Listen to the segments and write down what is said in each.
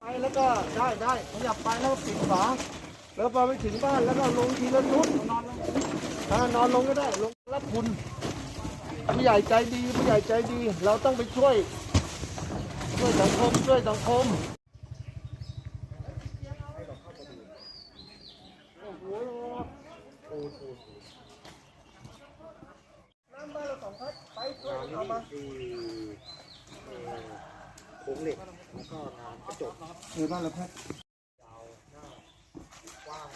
ไปแล้วก็ได้ได้ขยับไปแล้วก็ปิดฝาแล้วไปไปถึงบ้านแล้วก็ลงทีละนุดนอนลงอ่านอนลงก็ได้ลงรับคุณผู้ใหญ่ใจดีผู้ใหญ่ใจดี เราต้องไปช่วย ช่วยสังคมช่วยสังคมน้ำบ้านเราสองพัดไปช่วยเอามา โครงเหล็กแล้วก็งานกระจกเออบ้านเราพัดยาวหน้ากว้าง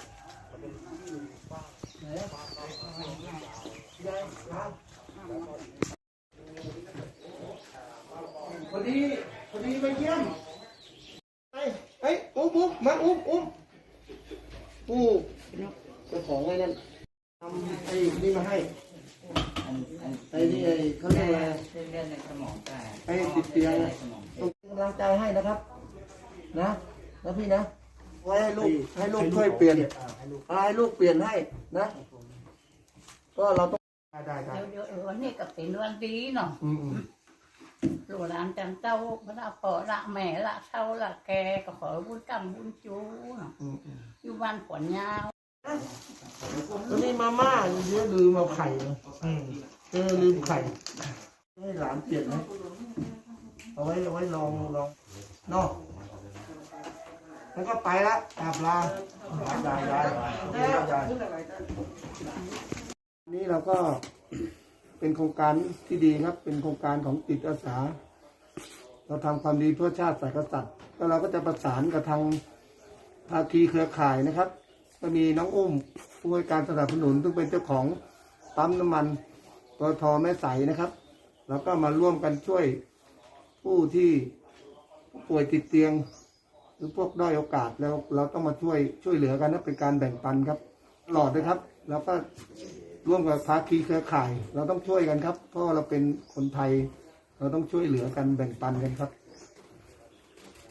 จะเป็นที่กว้างพอดีพอดีไปเยี่ยมไปเฮ้ยอุ้มอุ้มมาอุ้มอุ้มอู้เจ้าของไอ้นั่นทำไอ้นี่มาให้ ไอ้นี่ไอ้เขาเรียกอะไรเส้นเลือดในสมองแตกไอ้ติดเตียงในอะสมองต้องเป็นกำลังใจให้นะครับ นะนะพี่นะไว้ให้ลูกให้ลูกช่วยเปลี่ยนอ่าให้ลูกให้ลูกเปลี่ยนให้นะ ก็เราต้องได้ได้ได้เดี๋ยวเดี๋ยววันนี้ก็เป็นวันดีเนาะอืมอืมลูกหลานจันเจ้าพระพ่อละแม่ละเท่าละแกก็ขอบุญกรรมบุญจูเนาะอืมอืมอยู่บ้านขวัญยาวแล้วนี่มาม่าเยอะลืมเอาไข่นะอืม เออลืมไข่ให้หลานเปลี่ยนไหมเอาไว้เอาไว้ลองลองเนอกแล้วก็ไปละกลับลาย้ายย้ายย้ายย้านี่เราก็เป็นโครงการที่ดีครับ เป็นโครงการของจิตอาสา เราทำความดีเพื่อชาติศาสตร์กษัตริย์แล้วเราก็จะประสานกับทางภาคีเครือข่ายนะครับ ก็มีน้องอุ้มผู้ให้การสนับสนุนซึ่งเป็นเจ้าของปั๊มน้ำมัน ปตทแม่ใสนะครับ แล้วก็มาร่วมกันช่วยผู้ที่ป่วยติดเตียง หรือพวกด้อยโอกาสแล้วเราต้องมาช่วยช่วยเหลือกันนะเป็นการแบ่งปันครับตลอดนะครับ แล้วก็ร่วมกับภาคีเครือข่าย เราต้องช่วยกันครับ เพราะเราเป็นคนไทย เราต้องช่วยเหลือกันแบ่งปันกันครับ